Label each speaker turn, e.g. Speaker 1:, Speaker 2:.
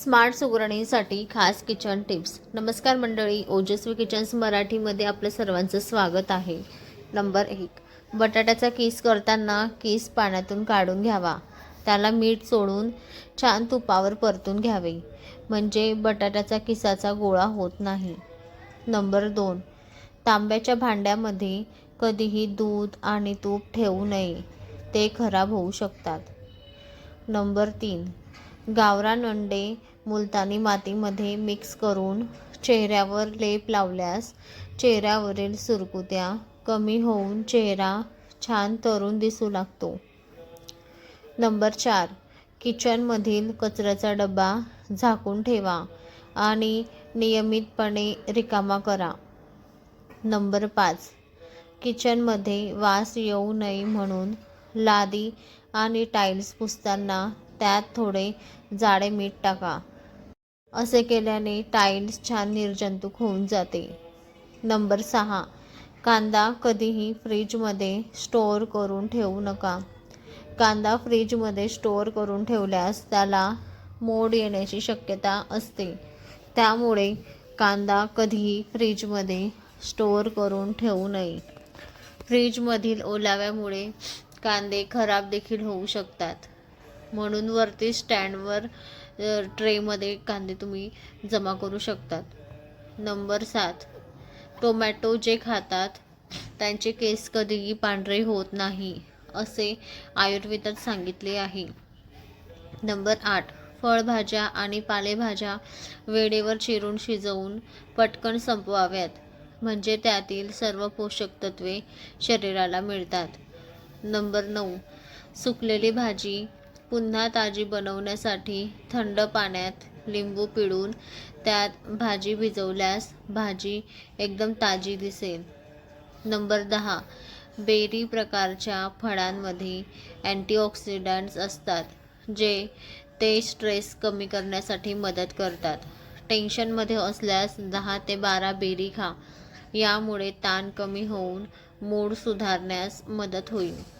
Speaker 1: Smart सुगरणीसाठी खास kitchen tips. नमस्कार मंडळी ओजस्वी किचन्स मराठीमध्ये आपलं सर्वांचं स्वागत आहे. नंबर एक बटाट्याचा किस करताना किस पाण्यातून काढून घ्यावा. त्याला मीठ सोडून छान तुपावर परतून घ्यावे. म्हणजे बटाट्याचा किसाचा गोळा होत नाही. नंबर दोन तांब्याच्या भांड्यामध्ये कधीही दूध आणि तूप ठेवू नये. ते खराब होऊ शकतात. नंबर तीन गावरान अंडे मुलतानी मातीमध्ये मिक्स करून चेहऱ्यावर लेप लावल्यास चेहऱ्यावरील सुरकुत्या कमी होऊन चेहरा छान तरुण दिसू लागतो. नंबर चार किचनमधील कचऱ्याचा डबा झाकून ठेवा आणि नियमितपणे रिकामा करा. नंबर पाच किचनमध्ये वास येऊ नये म्हणून लादी आणि टाईल्स पुसताना त्यात थोडे जाडे मीठ टाका. असे केल्याने टाईल्स छान निर्जंतुक होऊन जाते. नंबर सहा. कांदा कधीही फ्रीजमध्ये स्टोअर करून ठेवू नका. कांदा फ्रीजमध्ये स्टोअर करून ठेवल्यास त्याला मोड येण्याची शक्यता असते. त्यामुळे कांदा कधीही फ्रीजमध्ये स्टोअर करून ठेवू नये. फ्रीजमधील ओलाव्यामुळे कांदे खराब देखील होऊ शकतात. म्हणून वरती स्टँडवर ट्रेमध्ये कांदे तुम्ही जमा करू शकतात. नंबर सात टोमॅटो जे खातात त्यांचे केस कधीही पांढरे होत नाही असे आयुर्वेदात सांगितले आहे. नंबर आठ फळभाज्या आणि पालेभाज्या वेळेवर चिरून शिजवून पटकन संपवाव्यात म्हणजे त्यातील सर्व पोषक तत्वे शरीराला मिळतात. नंबर नऊ सुकलेली भाजी पुन्हा ताजी बनवण्यासाठी थंड पाण्यात लिंबू पिळून त्यात भाजी भिजवल्यास भाजी एकदम ताजी दिसेल. नंबर दहा. बेरी प्रकारच्या फळांमध्ये अँटीऑक्सिडंट्स असतात जे ते स्ट्रेस कमी करण्यासाठी मदत करतात. टेन्शनमध्ये असल्यास दहा ते बारा बेरी खा. यामुळे ताण कमी होऊन मूड सुधारण्यास मदत होईल.